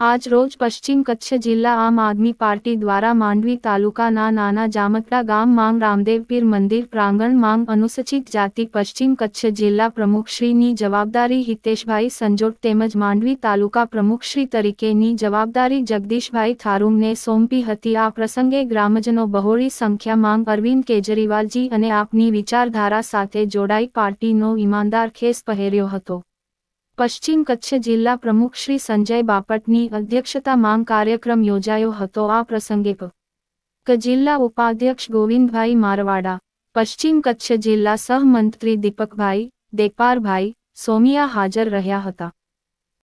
આજ રોજ પશ્ચિમ કચ્છ જિલ્લા આમ આદમી પાર્ટી દ્વારા માંડવી તાલુકાના નાના જામકડા ગામ માંગ રામદેવ પીર મંદિર પ્રાંગણ માંગ અનુસૂચિત જાતિ પશ્ચિમ કચ્છ જિલ્લા પ્રમુખશ્રીની જવાબદારી હિતેશભાઈ સંજોટ તેમજ માંડવી તાલુકા પ્રમુખશ્રી તરીકેની જવાબદારી જગદીશભાઈ થારૂમને સોંપી હતી. આ પ્રસંગે ગ્રામજનો બહોળી સંખ્યામાં અરવિંદ કેજરીવાલજી અને આપની વિચારધારા સાથે જોડાઈ પાર્ટીનો ઈમાનદાર ખેસ પહેર્યો હતો. પશ્ચિમ કચ્છ જિલ્લા પ્રમુખ શ્રી સંજય બાપટની અધ્યક્ષતામાં કાર્યક્રમ યોજાયો હતો આ પ્રસંગે પ ક જિલ્લા ઉપાધ્યક્ષ ગોવિંદભાઈ મારવાડા પશ્ચિમ કચ્છ જિલ્લા સહમંત્રી દીપકભાઈ દેપારભાઈ સોમિયા હાજર રહ્યા હતા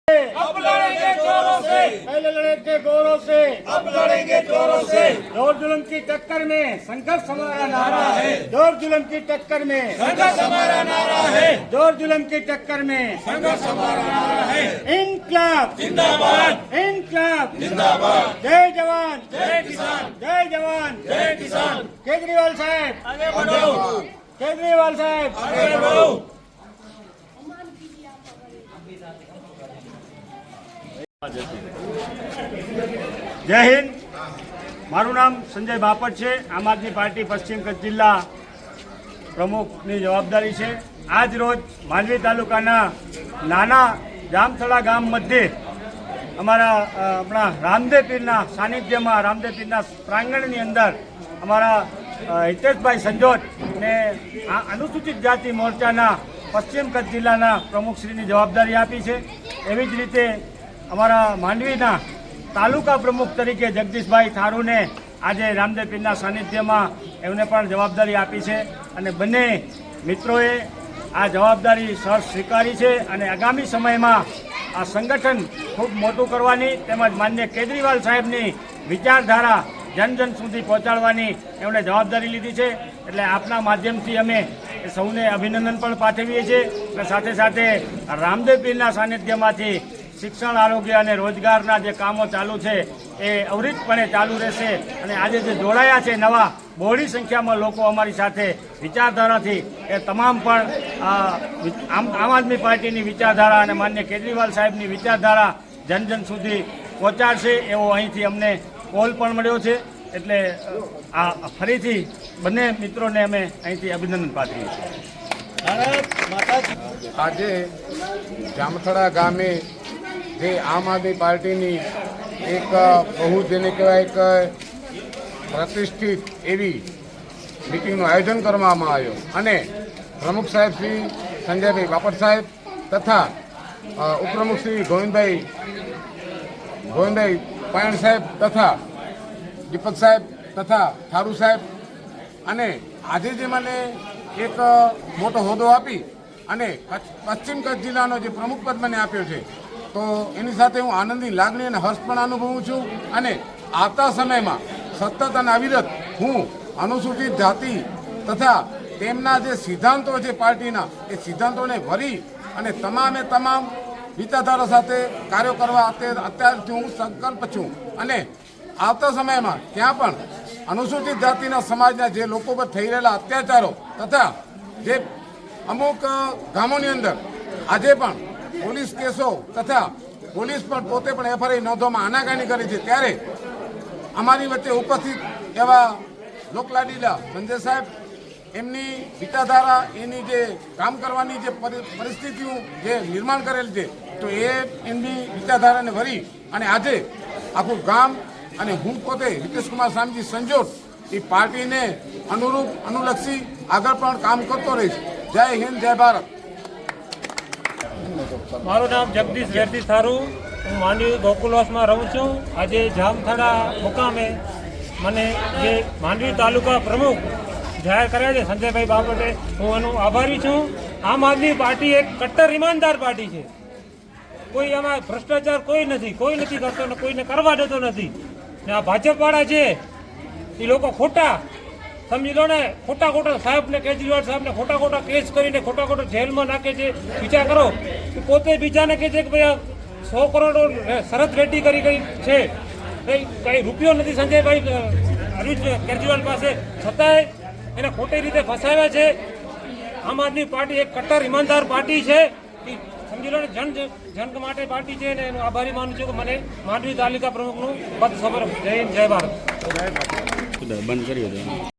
अब लड़ेंगे जोरों से पहले लड़ेंगे गौरव से अब लड़ेंगे जोरों से जोर जुलम की टक्कर में संघर्ष हमारा नारा नारा है है। जोर जुलम की टक्कर में संघर्ष हमारा नारा है जोर जुलम की टक्कर में संघर्ष हमारा नारा है इनकलाब जिंदाबाद इनकलाब जिंदाबाद जय जवान जय किसान जय जवान जय किसान केजरीवाल साहब आगे बढ़ो केजरीवाल साहब आगे बढ़ो જય હિન્દ મારું નામ સંજય બાપટ છે આમ આદમી પાર્ટી પશ્ચિમ કચ્છ જિલ્લા પ્રમુખની જવાબદારી છે. આજ રોજ માંડવી તાલુકાના નાના જામથળા ગામ મધ્યે અમારા આપણા રામદેવ પીરના સાનિધ્યમાં, રામદેવ પીરના પ્રાંગણની અંદર અમારા હિતેશભાઈ સંજોત ને આ અનુસૂચિત જાતિ મોરચાના પશ્ચિમ કચ્છ જિલ્લાના પ્રમુખશ્રીની જવાબદારી આપી છે. એવી જ રીતે અમારા માંડવીના તાલુકા પ્રમુખ તરીકે જગદીશભાઈ થારુને આજે રામદેવ પીરના સાનિધ્યમાં એમને પણ જવાબદારી આપી છે. અને બંને મિત્રોએ આ જવાબદારી સર સ્વીકારી છે અને આગામી સમયમાં આ સંગઠન ખૂબ મોટું કરવાની તેમજ માન્ય કેજરીવાલ સાહેબની વિચારધારા જન જન સુધી પહોંચાડવાની એમણે જવાબદારી લીધી છે. એટલે આપના માધ્યમથી અમે સૌને અભિનંદન પણ પાઠવીએ છીએ. અને સાથે સાથે રામદેવ પીરના સાનિધ્યમાંથી શિક્ષણ આરોગ્ય અને રોજગારના જે કામો ચાલુ છે એ અવરિતપણે ચાલુ રહેશે અને આજે જે જોડાયા છે નવા બહોળી સંખ્યામાં લોકો અમારી સાથે વિચારધારાથી એ તમામ પણ આમ આમ આદમી પાર્ટીની વિચારધારા અને માન્ય કેજરીવાલ સાહેબની વિચારધારા જન જન સુધી પહોંચાડશે એવો અહીંથી અમને કોલ પણ મળ્યો છે. એટલે આ ફરીથી બંને મિત્રોને અમે અહીંથી અભિનંદન પાઠવીએ છીએ. આજે જામથડા ગામે જે આમ આદમી પાર્ટીની એક બહુ જેને કહેવાય એક પ્રતિષ્ઠિત એવી મિટિંગનું આયોજન કરવામાં આવ્યું. અને પ્રમુખ સાહેબ શ્રી સંજયભાઈ બાપટ સાહેબ તથા ઉપપ્રમુખ શ્રી ગોવિંદભાઈ ગોવિંદભાઈ પાયણ સાહેબ તથા, દીપક સાહેબ તથા થારુ સાહેબ અને આજે જે મને એક મોટો હોદ્દો આપી અને પશ્ચિમ કચ્છ જિલ્લાનો જે પ્રમુખ પદ મને આપ્યો છે તો એની સાથે હું આનંદની લાગણી અને હર્ષ પણ અનુભવું છું. અને આવતા સમયમાં સતત અને અવિરત હું અનુસૂચિત જાતિ તથા તેમના જે સિદ્ધાંતો છે પાર્ટીના, એ સિદ્ધાંતોને ભરી અને તમામે તમામ વિચારધારા સાથે કાર્યો કરવા અત્યારથી હું સંકલ્પ છું. અને આવતા સમયમાં ત્યાં પણ અનુસૂચિત જાતિના સમાજના જે લોકો પર થઈ રહેલા અત્યાચારો તથા જે અમુક ગામોની અંદર આજે પણ પોલીસ કેસો તથા પોલીસ પણ પોતે પણ એફઆઈઆર નોંધવામાં આનાકાની કરી છે. ત્યારે અમારી વચ્ચે ઉપસ્થિત એવા લોકલાડીલા સંજય સાહેબ, એમની વિચારધારા, એની જે કામ કરવાની જે પરી- પરિસ્થિતિઓ જે નિર્માણ કરેલ છે, તો એ એમની વિચારધારાને વરી અને આજે આખું ગામ અને હું પોતે હિતેશકુમાર સામજી સંજોટ એ પાર્ટીને અનુરૂપ, અનુલક્ષી આગળ પણ કામ કરતો રહીશ. જય હિન્દ, જય ભારત. મારું નામ જગદીશ જયતી થારું. હું માંડવી ગોકુલવાસમાં રહું છું. આજે જામથડા મુકામે મને જે માંડવી તાલુકા પ્રમુખ જાહેર કર્યા છે, સંજયભાઈ બાપટે, હું એનો આભારી છું. આમ આદમી પાર્ટી એક કટ્ટર ઈમાનદાર પાર્ટી છે. કોઈ આમાં ભ્રષ્ટાચાર કોઈ નથી કોઈ નથી કરતો કોઈને કરવા દેતો નથી. ને આ ભાજપવાળા છે એ લોકો ખોટા સમજી લો ને? ખોટા ખોટા સાહેબને, કેજરીવાલ સાહેબને ખોટા ખોટા કેસ કરીને ખોટા ખોટા જેલમાં નાખે છે. વિચાર કરો. પોતે બીજાને કહે છે કે ભાઈ સો કરોડ શરત રેડી કરી ગઈ છે. કંઈ રૂપિયો નથી સંજયભાઈ અરવિંદ કેજરીવાલ પાસે. છતાંય એને ખોટી રીતે ફસાવ્યા છે. આમ આદમી પાર્ટી એક કટ્ટર ઈમાનદાર પાર્ટી છે. સમજી ને, જન જન માટે પાર્ટી છે ને, એનું આભારી માનું છું કે મને માંડવી તાલુકા પ્રમુખનું પદ ખબર જય હિન્દ, જય ભારત. બંધ કર્યું